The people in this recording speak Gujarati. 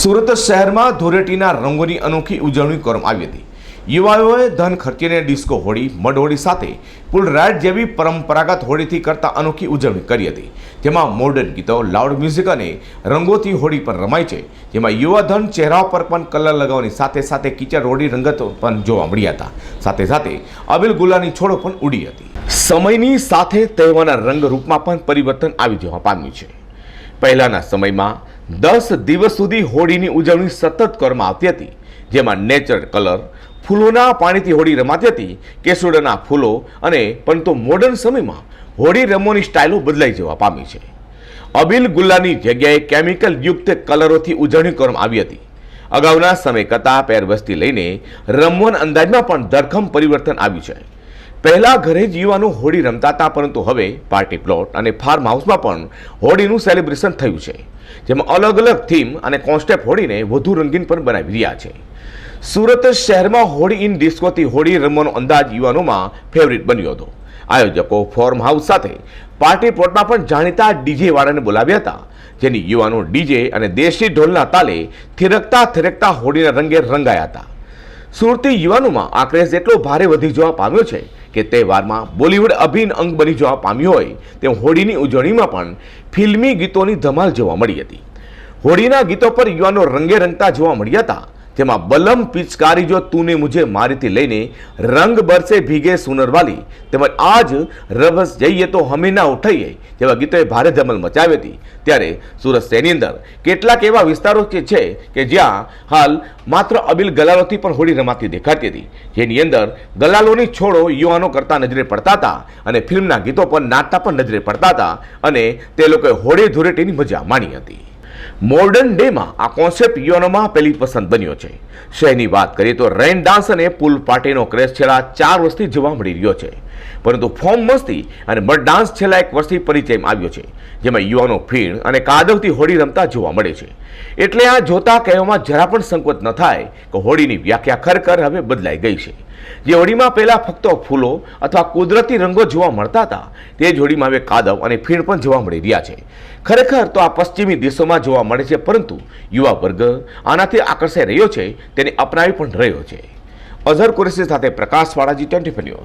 સુરત શહેરમાં ધૂળેટીના રંગોની અનોખી ઉજવણી કરવામાં આવી હતી. યુવાઓએ ધન ખર્ચીને ડિસ્કો હોળી મડ હોળી સાથે પુલ રાઇડ જેવી પરંપરાગત હોળીથી કરતા અનોખી ઉજવણી કરી હતી. જેમાં મોડર્ન ગીતો લાઉડ મ્યુઝિક અને રંગોથી હોળી પણ રમાય છે. જેમાં યુવાધન ચહેરા પર પણ કલર લગાવવાની સાથે સાથે કિચડ હોળી રંગતો પણ જોવા મળ્યા હતા. સાથે સાથે અબિલ ગુલાની છોડો પણ ઉડી હતી. સમયની સાથે તહેવારના રંગ રૂપમાં પણ પરિવર્તન આવી જવા પામ્યું છે. પહેલાના સમયમાં દસ દિવસ સુધી હોળીની ઉજવણી સતત કરવામાં આવતી હતી, જેમાં નેચર કલર, ફૂલોના પાણીથી હોળી રમાતી હતી, કેસુડાના ફૂલો અને પરંતુ મોડર્ન સમયમાં હોળી રમવાની સ્ટાઇલો બદલાઈ જવા પામી છે. અબિલ ગુલ્લાની જગ્યાએ કેમિકલ યુક્ત કલરોથી ઉજવણી કરવામાં આવી હતી. અગાઉના સમય કરતાં પહેરવસ્તી લઈને રમવાના અંદાજમાં પણ ધરખમ પરિવર્તન આવ્યું છે. પહેલા ઘરે જ યુવાનો હોળી રમતા હતા, પરંતુ હવે પાર્ટી પ્લોટ અને ફાર્મ હાઉસમાં પણ હોળીનું સેલિબ્રેશન થયું છે, જેમાં અલગ અલગ થીમ અને કોન્સેપ્ટ હોળીને વધુ રંગીન પણ બનાવી રહ્યા છે. સુરત શહેરમાં હોળી ઇન ડિસ્કોથી હોળી રમવાનો અંદાજ યુવાનોમાં ફેવરિટ બન્યો હતો. આયોજકો ફોર્મ હાઉસ સાથે પાર્ટી પ્લોટમાં પણ જાણીતા ડીજે વાળાને બોલાવ્યા હતા, જેની યુવાનો ડીજે અને દેશી ઢોલના તાલે થિરકતા થિરકતા હોળીના રંગે રંગાયા હતા. સુરતી યુવાનોમાં આ ક્રેઝ એટલો ભારે વધી જવા પામ્યો છે કે તહેવારમાં બોલિવૂડ અભિન્ન અંગ બની જવા પામ્યો હોય, તેમ હોળીની ઉજવણીમાં પણ ફિલ્મી ગીતોની ધમાલ જોવા મળી હતી. હોળીના ગીતો પર યુવાનો રંગે રંગતા જોવા મળ્યા હતા. જેમાં બલમ પિચકારી જો તુને મુજે મારીથી લઈને રંગ બરસે ભીગે સુનરવાલી, તેમજ આજ રભસ જઈએ તો હમે ના ઉઠાઈએ, જેવા ગીતોએ ભારે ધમલ મચાવી હતી. ત્યારે સુરત શહેરની અંદર કેટલાક એવા વિસ્તારો છે કે જ્યાં હાલ માત્ર અબિલ ગલાલોથી પણ હોળી રમાતી દેખાતી હતી. જેની અંદર ગલાલોની છોડો યુવાનો કરતા નજરે પડતા હતા અને ફિલ્મના ગીતો પર નાચતા પણ નજરે પડતા હતા અને તે લોકોએ હોળી ધૂળેટીની મજા માણી હતી. મોડર્ન ડેમાં આ કોન્સેપ્ટ યુવાનોમાં પહેલી પસંદ બન્યો છે. શહેરની વાત કરીએ તો રેન ડાન્સ અને પુલ પાર્ટીનો ક્રેઝ છેલ્લા ચાર વર્ષથી જોવા મળી રહ્યો છે. પરંતુ ફોર્મ મસ્તી અને મડ ડાન્સ છેલ્લા એક વર્ષથી પરિચયમાં આવ્યો છે, જેમાં યુવાનો ફીણ અને કાદવથી હોળી રમતા જોવા મળે છે. એટલે આ જોતા કહેવામાં જરા પણ સંકોચ ન થાય કે હોળીની વ્યાખ્યા ખરેખર હવે બદલાઈ ગઈ છે. જે હોળીમાં પહેલાં ફક્ત ફૂલો અથવા કુદરતી રંગો જોવા મળતા હતા, તે જ હોળીમાં હવે કાદવ અને ફીણ પણ જોવા મળી રહ્યા છે. ખરેખર તો આ પશ્ચિમી દેશોમાં જોવા મળે છે, પરંતુ યુવા વર્ગ આનાથી આકર્ષાઈ રહ્યો છે, તેને અપનાવી પણ રહ્યો છે. અઝહર કુરેશી સાથે પ્રકાશ વાળાજી ટ્વેન્ટી ન્યૂઝ.